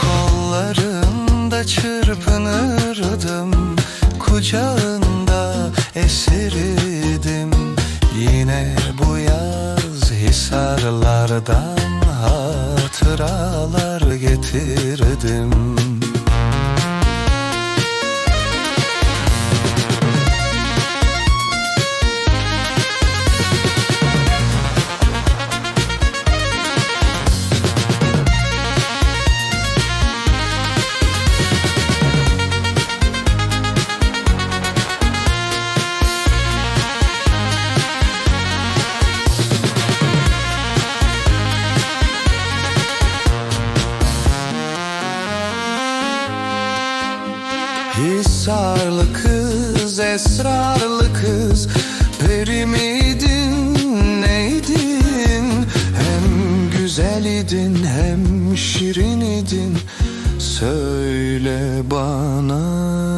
Kollarında çırpınırdım Kucağında esirdim. Yine bu yaz hisarlardan hatıralar getirdim. Hisarlı kız, esrarlı kız. Peri miydin, neydin? Hem güzel idin, hem şirin idin. Söyle bana